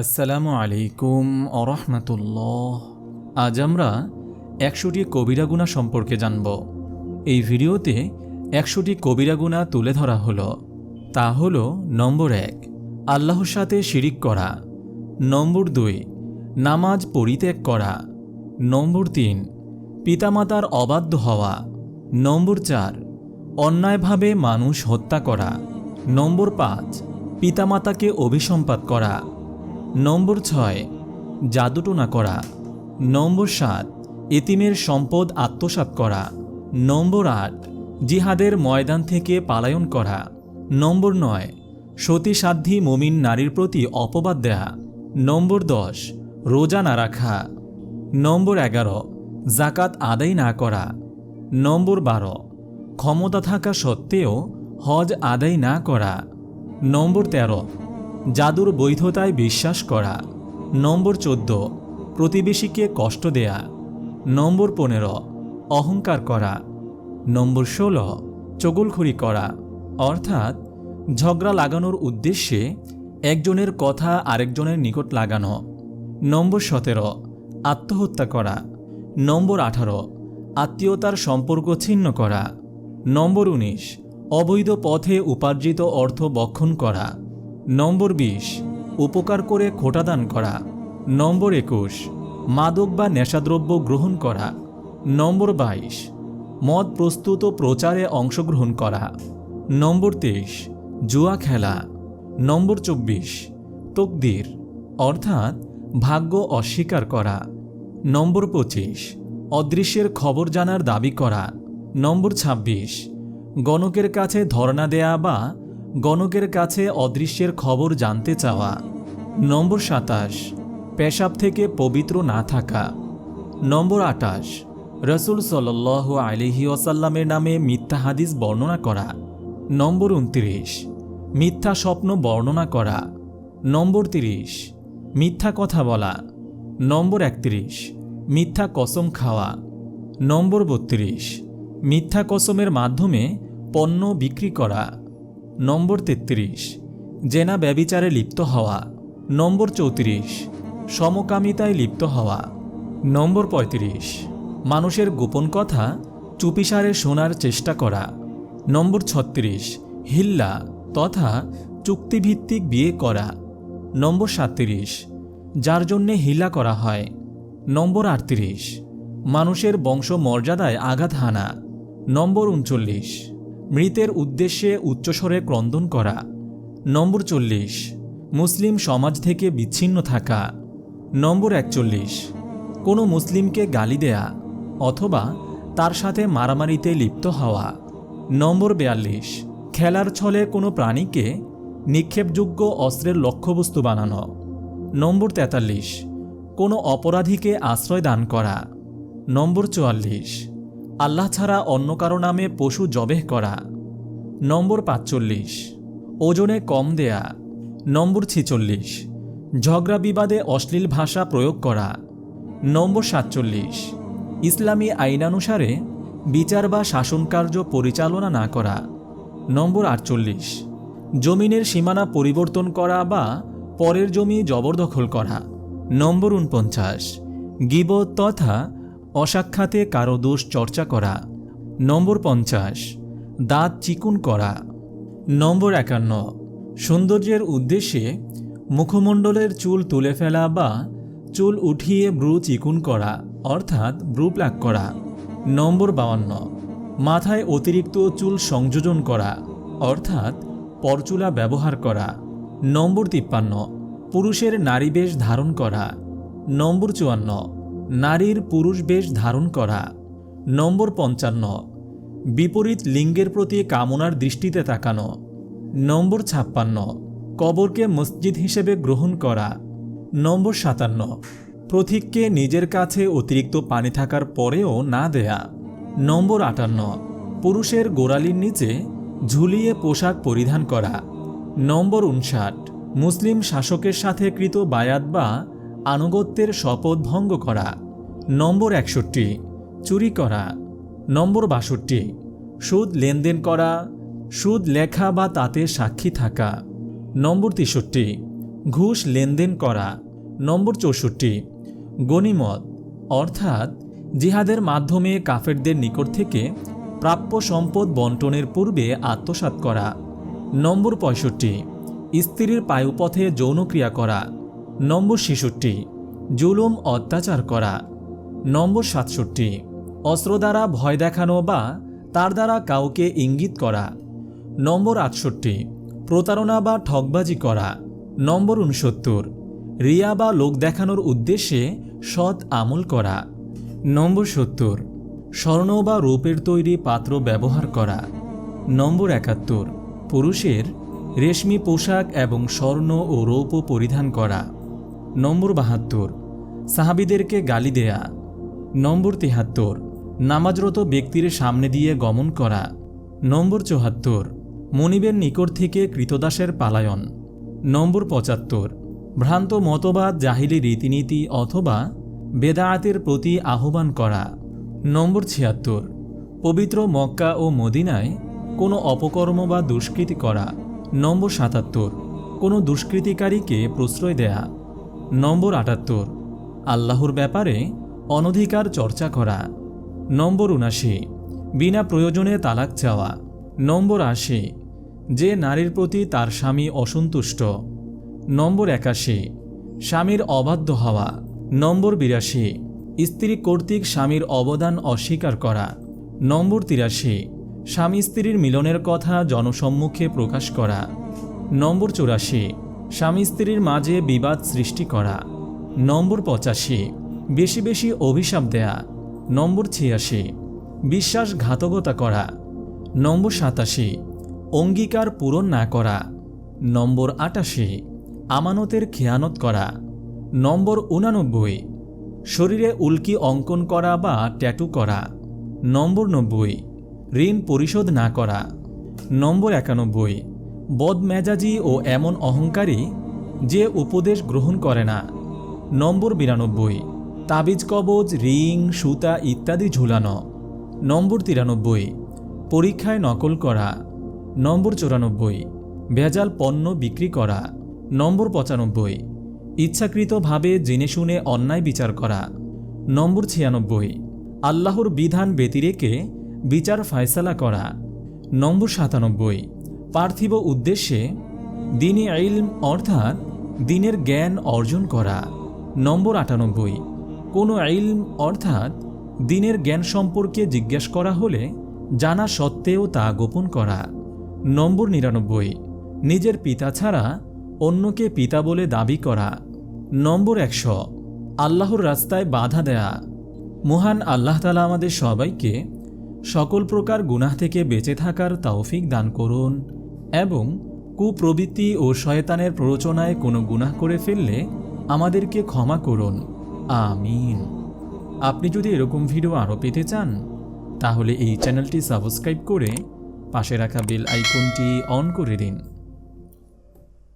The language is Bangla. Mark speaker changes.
Speaker 1: আসসালামু আলাইকুম আরহামতুল্লাহ আজ আমরা একশোটি কবিরা গুণা সম্পর্কে জানব। এই ভিডিওতে একশোটি কবিরা গুণা তুলে ধরা হলো। তা হল, নম্বর এক, আল্লাহর সাথে শিরিক করা। নম্বর দুই, নামাজ পরিত্যাগ করা। নম্বর তিন, পিতামাতার অবাধ্য হওয়া। নম্বর চার, অন্যায়ভাবে মানুষ হত্যা করা। নম্বর পাঁচ, পিতামাতাকে অভিসম্পাত করা। নম্বর ছয়, জাদুটোনা করা। নম্বর সাত, এতিমের সম্পদ আত্মসাৎ করা। নম্বর আট, জিহাদের ময়দান থেকে পালায়ন করা। নম্বর নয়, সতীসাধ্যী মমিন নারীর প্রতি অপবাদ দেয়া। নম্বর দশ, রোজা না রাখা। নম্বর এগারো জাকাত আদায় না করা। নম্বর বারো, ক্ষমতা থাকা সত্ত্বেও হজ আদায় না করা। নম্বর তেরো জাদুর বৈধতায় বিশ্বাস করা। নম্বর চোদ্দ, প্রতিবেশীকে কষ্ট দেয়া। নম্বর পনেরো, অহংকার করা। নম্বর ষোলো, চগলখড়ি করা। অর্থাৎ, ঝগড়া লাগানোর উদ্দেশ্যে একজনের কথা আরেকজনের নিকট লাগানো। নম্বর সতেরো, আত্মহত্যা করা। নম্বর আঠারো, আত্মীয়তার সম্পর্ক ছিন্ন করা। নম্বর উনিশ, অবৈধ পথে উপার্জিত অর্থ বক্ষণ করা। নম্বর বিশ, উপকার করে খোটাদান করা। নম্বর একুশ, মাদক বা নেশাদ্রব্য গ্রহণ করা। নম্বর বাইশ, মদ প্রস্তুত প্রচারে অংশগ্রহণ করা। নম্বর তেইশ, জুয়া খেলা। নম্বর চব্বিশ, তকদির, অর্থাৎ ভাগ্য অস্বীকার করা। নম্বর পঁচিশ, অদৃশ্যের খবর জানার দাবি করা। নম্বর ২৬ গণকের কাছে ধর্ণা দেয়া বা গণকের কাছে অদৃশ্যের খবর জানতে চাওয়া। নম্বর সাতাশ, পেশাব থেকে পবিত্র না থাকা। নম্বর আটাশ রসুল সাল আলিহি ওসাল্লামের নামে মিথ্যা হাদিস বর্ণনা করা। নম্বর উনত্রিশ, মিথ্যা স্বপ্ন বর্ণনা করা। নম্বর তিরিশ, মিথ্যা কথা বলা। নম্বর একত্রিশ, মিথ্যা কসম খাওয়া। নম্বর বত্রিশ, মিথ্যা কসমের মাধ্যমে পণ্য বিক্রি করা। নম্বর তেত্রিশ। জেনা ব্যবিচারে লিপ্ত হওয়া। নম্বর চৌত্রিশ। সমকামিতায় লিপ্ত হওয়া। নম্বর পঁয়ত্রিশ। মানুষের গোপন কথা চুপিসারে শোনার চেষ্টা করা। নম্বর ছত্রিশ। হিল্লা তথা চুক্তিভিত্তিক বিয়ে করা। নম্বর সাতত্রিশ। যার জন্যে হিলা করা হয়। নম্বর আটত্রিশ। মানুষের বংশ মর্যাদায় আঘাত হানা। নম্বর উনচল্লিশ। মৃতের উদ্দেশ্যে উচ্চস্বরে ক্রন্দন করা। নম্বর চল্লিশ, মুসলিম সমাজ থেকে বিচ্ছিন্ন থাকা। নম্বর একচল্লিশ, কোনো মুসলিমকে গালি দেয়া অথবা তার সাথে মারামারিতে লিপ্ত হওয়া। নম্বর বেয়াল্লিশ, খেলার ছলে কোনো প্রাণীকে নিক্ষেপযোগ্য অস্ত্রের লক্ষ্যবস্তু বানানো। নম্বর তেতাল্লিশ, কোনো অপরাধীকে আশ্রয় দান করা। নম্বর চুয়াল্লিশ আল্লাহ ছাড়া অন্য কারও নামে পশু জবেহ করা। নম্বর পাঁচচল্লিশ। ওজনে কম দেয়া। নম্বর ছিচল্লিশ। ঝগড়া বিবাদে অশ্লীল ভাষা প্রয়োগ করা। নম্বর সাতচল্লিশ। ইসলামী আইনানুসারে বিচার বা শাসনকার্য পরিচালনা না করা। নম্বর আটচল্লিশ। জমিনের সীমানা পরিবর্তন করা বা পরের জমি জবরদখল করা। নম্বর উনপঞ্চাশ। গিবত তথা অসাক্ষাতে কারও দোষ চর্চা করা। নম্বর পঞ্চাশ, দাঁত চিকুন করা। নম্বর একান্ন, সৌন্দর্যের উদ্দেশ্যে মুখমণ্ডলের চুল তুলে ফেলা বা চুল উঠিয়ে ব্রু চিকুন করা, অর্থাৎ ব্রু প্লাক করা। নম্বর বাউান্ন, মাথায় অতিরিক্ত চুল সংযোজন করা, অর্থাৎ পরচুলা ব্যবহার করা। নম্বর তিপ্পান্ন, পুরুষের নারীবেশ ধারণ করা। নম্বর চুয়ান্ন নারীর পুরুষ বেশ ধারণ করা। নম্বর পঞ্চান্ন, বিপরীত লিঙ্গের প্রতি কামনার দৃষ্টিতে তাকানো। নম্বর ছাপ্পান্ন, কবরকে মসজিদ হিসেবে গ্রহণ করা। নম্বর সাতান্ন প্রথিককে নিজের কাছে অতিরিক্ত পানি থাকার পরেও না দেয়া। নম্বর আটান্ন, পুরুষের গোড়ালির নিচে ঝুলিয়ে পোশাক পরিধান করা। নম্বর উনষাট, মুসলিম শাসকের সাথে কৃত বায়াত বা আনুগত্যের শপথ ভঙ্গ করা। নম্বর একষট্টি, চুরি করা। নম্বর বাষট্টি, সুদ লেনদেন করা। সুদ লেখা বা তাতে সাক্ষী থাকা। নম্বর তেষট্টি, ঘুষ লেনদেন করা। নম্বর চৌষট্টি গনিমত অর্থাৎ জিহাদের মাধ্যমে কাফেরদের নিকট থেকে প্রাপ্য সম্পদ বন্টনের পূর্বে আত্মসাৎ করা। নম্বর পঁয়ষট্টি, স্ত্রীর পায়ুপথে যৌনক্রিয়া করা। নম্বর ছেষট্টি, জুলুম, অত্যাচার করা। নম্বর সাতষট্টি, অস্ত্র দ্বারা ভয় দেখানো বা তার দ্বারা কাউকে ইঙ্গিত করা। নম্বর আটষট্টি, প্রতারণা বা ঠকবাজি করা। নম্বর উনসত্তর রিয়া বা লোক দেখানোর উদ্দেশ্যে সৎ আমল করা। নম্বর সত্তর, স্বর্ণ বা রূপের তৈরি পাত্র ব্যবহার করা। নম্বর একাত্তর, পুরুষের রেশমি পোশাক এবং স্বর্ণ ও রৌপ্য পরিধান করা। নম্বর বাহাত্তর। সাহাবিদেরকে গালি দেয়া। নম্বর তিহাত্তর। নামাজরত ব্যক্তির সামনে দিয়ে গমন করা। নম্বর চুহাত্তর মনিবের নিকট থেকে কৃতদাসের পালায়ন। নম্বর পঁচাত্তর। ভ্রান্ত মতবাদ, জাহিলি রীতিনীতি অথবা বেদায়াতের প্রতি আহ্বান করা। নম্বর ছিয়াত্তর। পবিত্র মক্কা ও মদিনায় কোনো অপকর্ম বা দুষ্কৃতি করা। নম্বর সাতাত্তর। কোনো দুষ্কৃতিকারীকে প্রশ্রয় দেয়া। নম্বর আটাত্তর। আল্লাহর ব্যাপারে অনধিকার চর্চা করা। নম্বর উনাশি। বিনা প্রয়োজনে তালাক চাওয়া। নম্বর আশি। যে নারীর প্রতি তার স্বামী অসন্তুষ্ট। নম্বর একাশি। স্বামীর অবাধ্য হওয়া। নম্বর বিরাশি। স্ত্রী কর্তৃক স্বামীর অবদান অস্বীকার করা। নম্বর তিরাশি। স্বামী স্ত্রীর মিলনের কথা জনসম্মুখে প্রকাশ করা। নম্বর চুরাশি। স্বামী স্ত্রীর মাঝে বিবাদ সৃষ্টি করা। নম্বর পঁচাশি। বেশি বেশি অভিশাপ দেয়া। নম্বর ছিয়াশি। বিশ্বাসঘাতকতা করা। নম্বর সাতাশি। অঙ্গীকার পূরণ না করা। নম্বর আটাশি। আমানতের খেয়ানত করা। নম্বর উনানব্বই। শরীরে উল্কি অঙ্কন করা বা ট্যাটু করা। নম্বর নব্বই। ঋণ পরিশোধ না করা। নম্বর একানব্বই। বদমেজাজি ও এমন অহংকারী যে উপদেশ গ্রহণ করে না। নম্বর বিরানব্বই, তাবিজ, কবজ, রিং, সুতা ইত্যাদি ঝুলানো। নম্বর তিরানব্বই, পরীক্ষায় নকল করা। নম্বর চৌরানব্বই, ভেজাল পণ্য বিক্রি করা। নম্বর পঁচানব্বই, ইচ্ছাকৃতভাবে জেনে শুনে অন্যায় বিচার করা। নম্বর ছিয়ানব্বই, আল্লাহর বিধান ব্যতিরেকে বিচার ফায়সালা করা। নম্বর সাতানব্বই পার্থিব উদ্দেশ্যে দিনী ইলম, অর্থাৎ দিনের জ্ঞান অর্জন করা। নম্বর আটানব্বই। কোনো ইলম, অর্থাৎ দিনের জ্ঞান সম্পর্কে জিজ্ঞেস করা হলে জানা সত্ত্বেও তা গোপন করা। নম্বর নিরানব্বই। নিজের পিতা ছাড়া অন্যকে পিতা বলে দাবি করা। নম্বর একশো। আল্লাহর রাস্তায় বাধা দেয়া। মহান আল্লাহ তালা আমাদের সবাইকে সকল প্রকার গুনাহ থেকে বেঁচে থাকার তৌফিক দান করুন। এবং কুপ্রবৃত্তি ও শয়তানের প্ররোচনায় কোনো গুনাহ করে ফেললে আমাদেরকে ক্ষমা করুন। আমিন। আপনি যদি এরকম ভিডিও আরও পেতে চান, তাহলে এই চ্যানেলটি সাবস্ক্রাইব করে পাশে রাখা বেল আইকনটি অন করে দিন।